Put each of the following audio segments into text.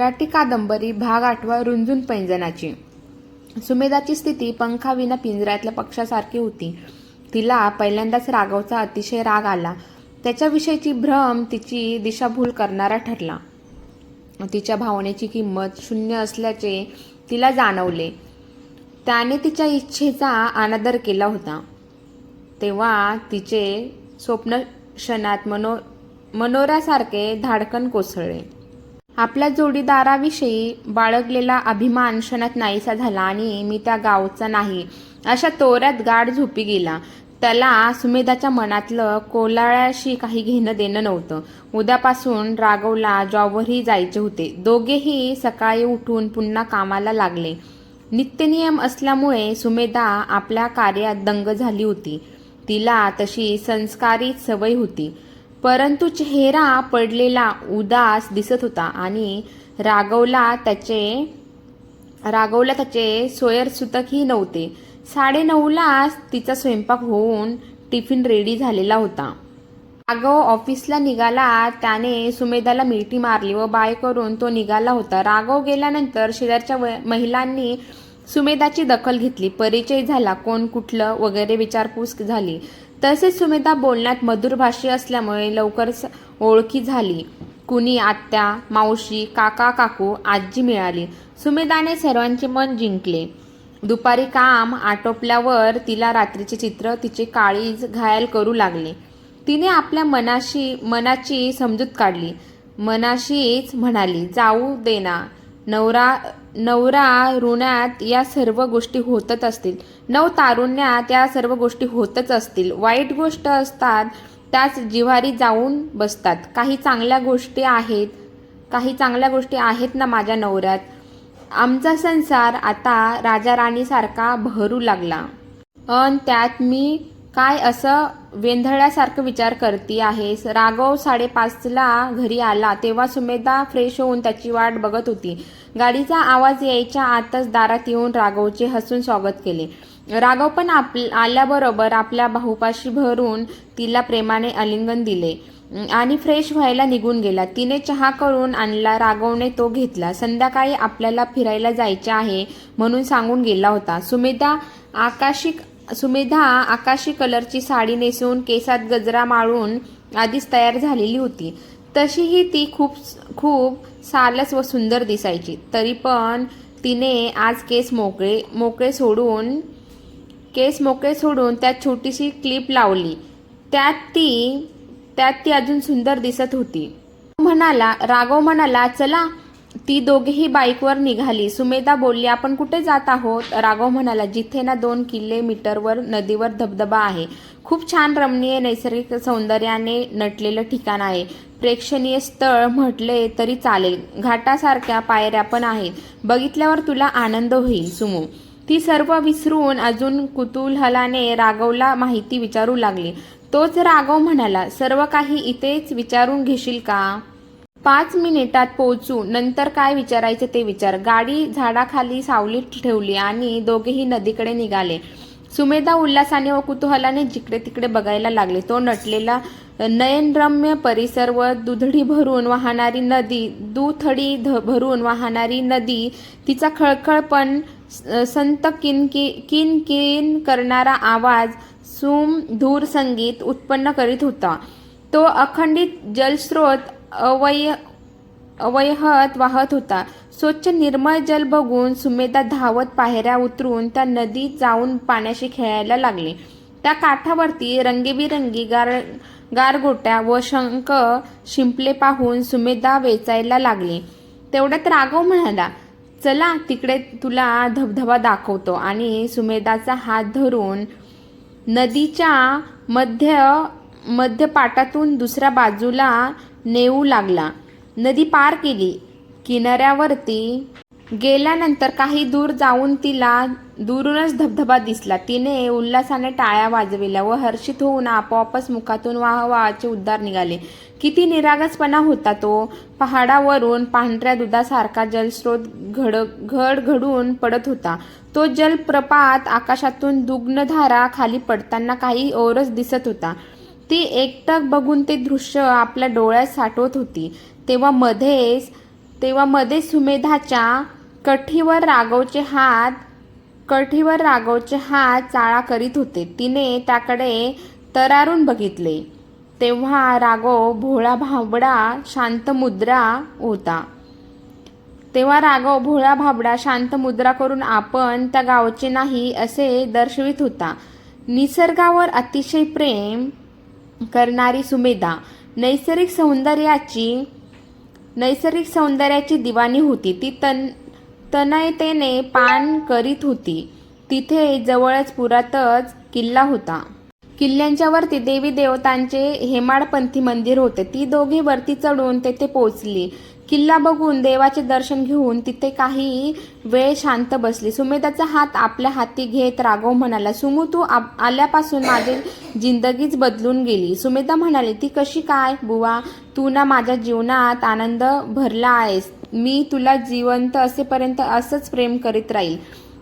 मराठी कादंबरी भाग आठवा रुंजून पैंजनाची सुमेधाची स्थिती पंखाविना पिंजऱ्यातल्या पक्षासारखी होती. तिला पहिल्यांदाच राघवचा अतिशय राग आला. त्याच्याविषयीची भ्रम तिची दिशाभूल करणारा ठरला. तिच्या भावनेची किंमत शून्य असल्याचे तिला जाणवले. त्याने तिच्या इच्छेचा अनादर केला होता. तेव्हा तिचे स्वप्न क्षणात मनो मनोऱ्यासारखे धाडकन कोसळले. आपल्या जोडीदाराविषयी बाळगलेला अभिमान क्षणात नाहीसा झाला आणि मी त्या गावचा नाही. अशा तोऱ्यात गाढ झोपी गेला. त्याला सुमेधाच्या मनातलं कोलाळ्याशी काही घेणं देणं नव्हतं. उद्यापासून राघवला जॉबवरही जायचे होते. दोघेही सकाळी उठून पुन्हा कामाला लागले. नित्यनियम असल्यामुळे सुमेधा आपल्या कार्यात दंग झाली होती. तिला तशी संस्कारित सवय होती. परंतु चेहरा पडलेला उदास दिसत होता आणि राघवला त्याचे राघवला त्याचे सोयरसुतकही नव्हते. साडेनऊलाच तिचा स्वयंपाक होऊन टिफिन रेडी झालेला होता. राघव ऑफिसला निघाला त्याने सुमेधाला मिठी मारली व बाय करून तो निघाला होता. राघव गेल्यानंतर शेजारच्या व- महिलांनी सुमेधाची दखल घेतली. परिचय झाला कोण कुठलं वगैरे विचारपूस झाली. तसेच सुमेधा बोलण्यात मधुर भाषी असल्यामुळे लवकर स- ओळखी झाली. कुणी आत्या मावशी काका काकू आजी मिळाली. सुमेधाने सर्वांचे मन जिंकले. दुपारी काम आटोपल्यावर तिला रात्रीचे चित्र तिचे काळीज घायल करू लागले. तिने आपल्या मनाशी मनाची समजूत काढली. मनाशीच म्हणाली जाऊ देना नवरा नवरा ऋणात या सर्व गोष्टी होतच असतील. नव तारुण्यात या सर्व गोष्टी होतच असतील. वाईट गोष्ट असतात त्याच जिव्हारी जाऊन बसतात. काही चांगल्या गोष्टी आहेत काही चांगल्या गोष्टी आहेत ना माझ्या नवऱ्यात. आमचा संसार आता राजा राणीसारखा भरू लागला. अन त्यात मी काय असं वेंधळ्यासारखं विचार करती आहेस? राघव साडेपाचला घरी आला. तेव्हा सुमेधा फ्रेश होऊन त्याची वाट बघत होती. गाडीचा आवाज यायच्या आतच दारात येऊन राघवचे हसून स्वागत केले. राघव पण आप आल्याबरोबर आपल्या बाहुपाशी भरून तिला प्रेमाने आलिंगन दिले. आणि फ्रेश व्हायला निघून गेला. तिने चहा करून आणला. राघवने तो घेतला. संध्याकाळी आपल्याला फिरायला जायचे आहे म्हणून सांगून गेला होता. सुमेधा आकाशिक सुमेधा आकाशी कलरची साडी नेसून केसात गजरा माळून आधीच तयार झालेली होती. तशीही ती खूप खूप सालस व सुंदर दिसायची. तरी पण तिने आज केस मोकळे मोकळे सोडून केस मोकळे सोडून त्यात छोटीशी क्लिप लावली. त्यात ती त्यात ती अजून सुंदर दिसत होती. म्हणाला राघव म्हणाला चला ती दोघेही बाईकवर निघाली. सुमेधा बोलली आपण कुठे जात आहोत? राघव म्हणाला जिथे ना दोन किलोमीटरवर नदीवर धबधबा आहे. खूप छान रमणीय नैसर्गिक सौंदर्याने नटलेलं ठिकाण आहे. प्रेक्षणीय स्थळ म्हटले तरी चालेल. घाटासारख्या पायऱ्या पण आहेत. बघितल्यावर तुला आनंद होईल सुमू. ती सर्व विसरून अजून कुतूहलाने राघवला माहिती विचारू लागली. तोच राघव म्हणाला सर्व काही इथेच विचारून घेशील का? पाच मिनिटात पोहोचू. नंतर काय विचारायचे ते विचार. गाडी झाडाखाली सावलीत ठेवली आणि दोघेही नदीकडे निघाले. सुमेधा उल्हासाने व कुतूहलाने जिकडे तिकडे बघायला लागले. तो नटलेला नयनरम्य परिसर व दुधडी भरून वाहणारी नदी दुथडी ध भरून वाहणारी नदी तिचा खळखळपण स- संत किनकि किनकिन करणारा आवाज सुम धूर संगीत उत्पन्न करीत होता. तो अखंडित जलस्रोत अवय अवयहत वाहत होता. स्वच्छ निर्मळ जल बघून सुमेधा धावत पायऱ्या उतरून त्या नदीत जाऊन पाण्याशी खेळायला लागले. त्या काठावरती रंगीबिरंगी गार गारगोट्या व शंख शिंपले पाहून सुमेधा वेचायला लागली. तेवढ्यात राघव म्हणाला चला तिकडे तुला धबधबा दाखवतो. आणि सुमेधाचा हात धरून नदीच्या मध्य मध्यपाटातून दुसऱ्या बाजूला नेऊ लागला. नदी पार केली. किनाऱ्यावरती गेल्यानंतर काही दूर जाऊन तिला दुरूनच धबधबा दिसला. तिने उल्हासाने टाळ्या वाजविल्या व हर्षित होऊन आपोआपच मुखातून वाहवाचे उद्गार निघाले. किती निरागसपणा होता तो. पहाडावरून पांढऱ्या दुधासारखा जलस्रोत घड घड घडून पडत होता. तो जलप्रपात आकाशातून दुग्नधारा खाली पडताना काही ओरस दिसत होता. ती एकटक बघून ते दृश्य आपल्या डोळ्यात साठवत होती. तेव्हा मध्येच तेव्हा मध्ये सुमेधाच्या कठीवर राघवचे हात कठीवर राघवचे हात चाळा करीत होते. तिने त्याकडे तरारून बघितले. तेव्हा राघव भोळा भाबडा शांत मुद्रा होता. तेव्हा राघव भोळा भाबडा शांत मुद्रा करून आपण त्या गावचे नाही असे दर्शवित होता. निसर्गावर अतिशय प्रेम करणारी सुमेधा. नैसर्गिक सौंदर्याची नैसर्गिक सौंदर्याची दिवाणी होती. ती तन तनयतेने पान करीत होती. तिथे जवळच पुरातच किल्ला होता. किल्ल्यांच्या वरती देवी देवतांचे हेमाडपंथी मंदिर होते. ती दोघी वरती चढून तेथे पोहोचली. किल्ला बघून देवाचे दर्शन घेऊन तिथे काही वेळ शांत बसली. सुमेधाचा हात आपल्या हाती घेत राघव म्हणाला सुमू तू आप- आल्यापासून माझी जिंदगीच बदलून गेली. सुमेधा म्हणाली ती कशी काय? बुवा तू ना माझ्या जीवनात आनंद भरला आहेस. मी तुला जिवंत असेपर्यंत असंच प्रेम करीत राहील.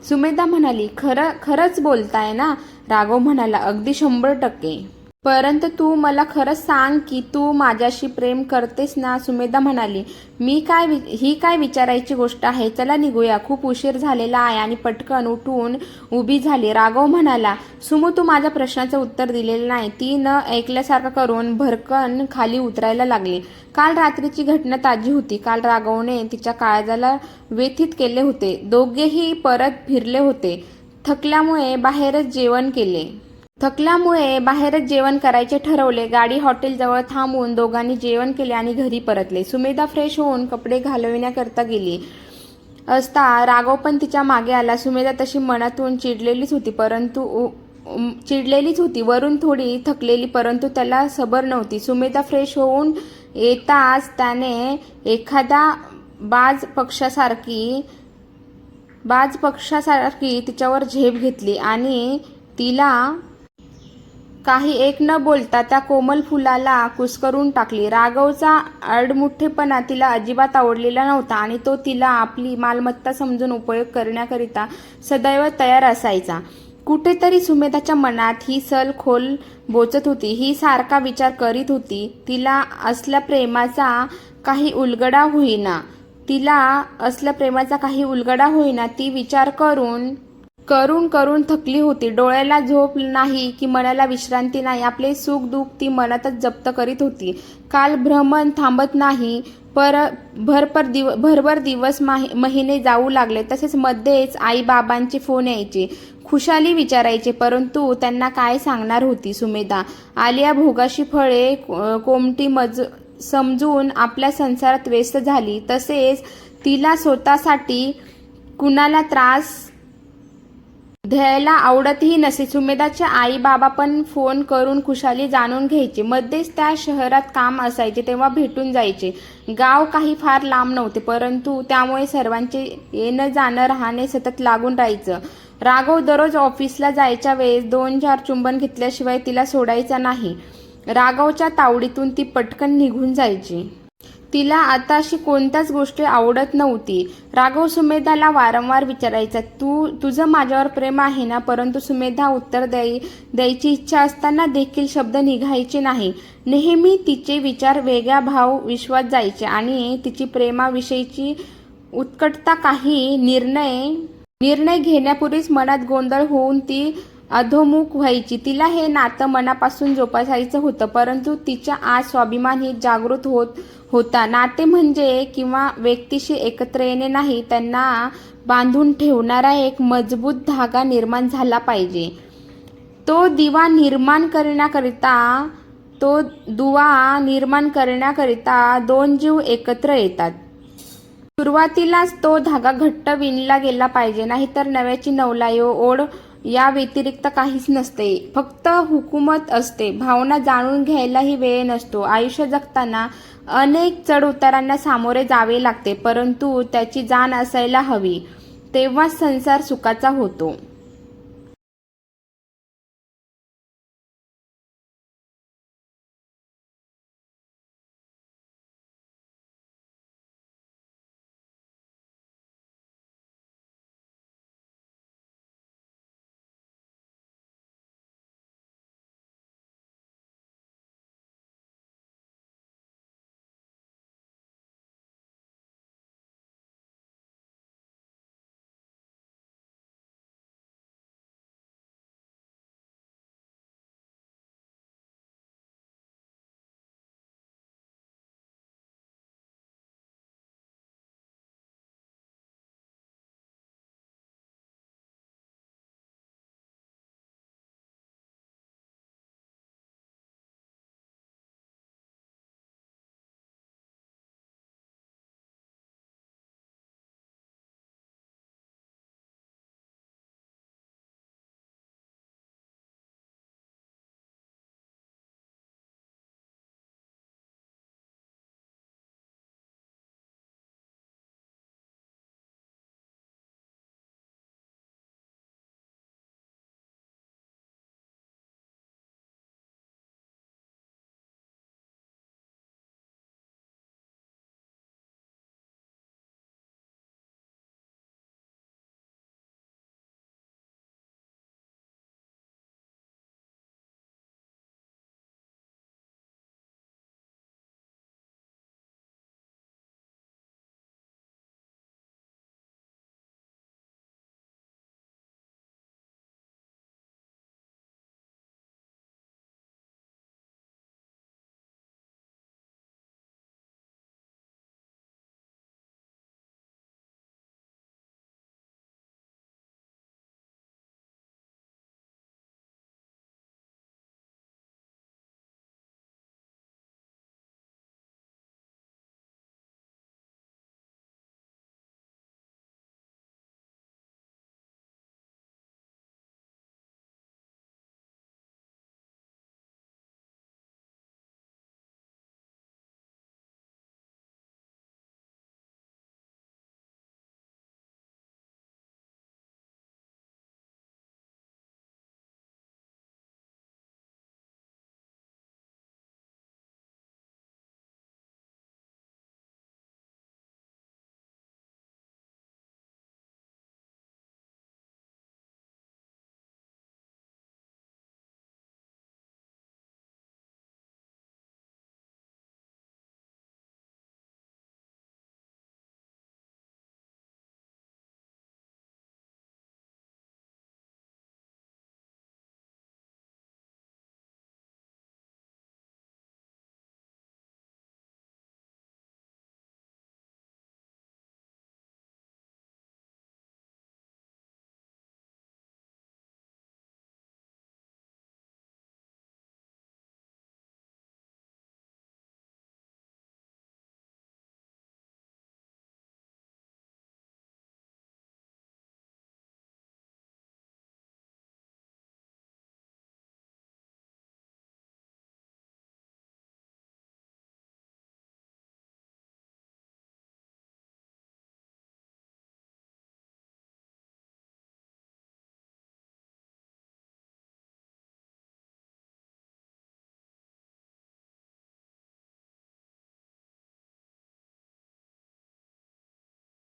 सुमेधा म्हणाली खरं खरंच बोलताय ना? राघव म्हणाला अगदी शंभर टक्के. परंतु तू मला खरं सांग की तू माझ्याशी प्रेम करतेस ना? सुमेधा म्हणाली मी काय वि- ही काय विचारायची गोष्ट आहे? चला निघूया. खूप उशीर झालेला आहे आणि पटकन उठून उभी झाली. राघव म्हणाला सुमू तू माझ्या प्रश्नाचं उत्तर दिलेलं नाही. ती न ऐकल्यासारखं करून भरकन खाली उतरायला लागली. काल रात्रीची घटना ताजी होती. काल राघवने तिच्या काळजाला व्यथित केले होते. दोघेही परत फिरले होते. थकल्यामुळे बाहेरच जेवण केले. थकल्यामुळे बाहेरच जेवण करायचे ठरवले. गाडी हॉटेलजवळ थांबून दोघांनी जेवण केले आणि घरी परतले. सुमेधा फ्रेश होऊन कपडे घालविण्याकरता गेली. असता राघव पण तिच्यामागे आला. सुमेधा तशी मनातून चिडलेलीच होती परंतु उ- चिडलेलीच होती. वरून थोडी थकलेली परंतु त्याला सबर नव्हती. सुमेधा फ्रेश होऊन येताच त्याने एखादा बाज पक्षासारखी बाज पक्षासारखी तिच्यावर झेप घेतली आणि तिला काही एक न बोलता त्या कोमल फुलाला कुस्करून टाकली. राघवचा अडमुठ्ठेपणा तिला अजिबात आवडलेला नव्हता आणि तो तिला आपली मालमत्ता समजून उपयोग करण्याकरिता सदैव तयार असायचा. कुठेतरी सुमेधाच्या मनात ही सल खोल बोचत होती. ही सारखा विचार करीत होती. तिला असल्या प्रेमाचा काही उलगडा होईना. तिला असल्या प्रेमाचा काही उलगडा होईना ती विचार करून करून करून थकली होती. डोळ्याला झोप नाही की मनाला विश्रांती नाही. आपले सुख दुःख ती मनातच जप्त करीत होती. काल भ्रमण थांबत नाही. पर भरपर दिव भरभर दिवस माहि महिने जाऊ लागले. तसेच मध्येच आई बाबांचे फोन यायचे. खुशाली विचारायचे. परंतु त्यांना काय सांगणार होती सुमेधा? आलिया भोगाशी फळे कोमटी मज समजून आपल्या संसारात व्यस्त झाली. तसेच तिला स्वतःसाठी कुणाला त्रास द्यायला आवडतही नसे. सुमेधाच्या आई बाबा पण फोन करून खुशाली जाणून घ्यायचे. मध्येच त्या शहरात काम असायचे तेव्हा भेटून जायचे. गाव काही फार लांब नव्हते परंतु त्यामुळे सर्वांचे येणं जाणं राहणे सतत लागून राहायचं. राघव दररोज ऑफिसला जायच्या वेळेस दोन चार चुंबन घेतल्याशिवाय तिला सोडायचा नाही. राघवच्या तावडीतून ती पटकन निघून जायची. तिला आता अशी कोणत्याच गोष्टी आवडत नव्हती. राघव सुमेधाला वारंवार विचारायचा तू तुझं माझ्यावर प्रेम आहे ना? परंतु सुमेधा उत्तर द्याय द्यायची इच्छा असताना देखील शब्द निघायचे नाही. नेहमी तिचे विचार वेगळ्या भाव विश्वात जायचे आणि तिची प्रेमाविषयीची उत्कटता काही निर्णय निर्णय घेण्यापूर्वीच मनात गोंधळ होऊन ती अधोमुख व्हायची. तिला हे नातं मनापासून जोपासायचं होतं परंतु तिच्या आज स्वाभिमान ही जागृत होत होता. नाते म्हणजे किंवा व्यक्तीशी एकत्र येणे नाही त्यांना बांधून ठेवणारा एक मजबूत धागा निर्माण झाला पाहिजे. तो दिवा निर्माण करण्याकरिता तो दुवा निर्माण करण्याकरिता दोन जीव एकत्र येतात. सुरुवातीलाच तो धागा घट्ट विणला गेला पाहिजे नाहीतर नव्याची नवलायो ओढ या व्यतिरिक्त काहीच नसते. फक्त हुकूमत असते. भावना जाणून घ्यायलाही वेळ नसतो. आयुष्य जगताना अनेक चढ उतारांना सामोरे जावे लागते परंतु त्याची जाण असायला हवी. तेव्हाच संसार सुखाचा होतो.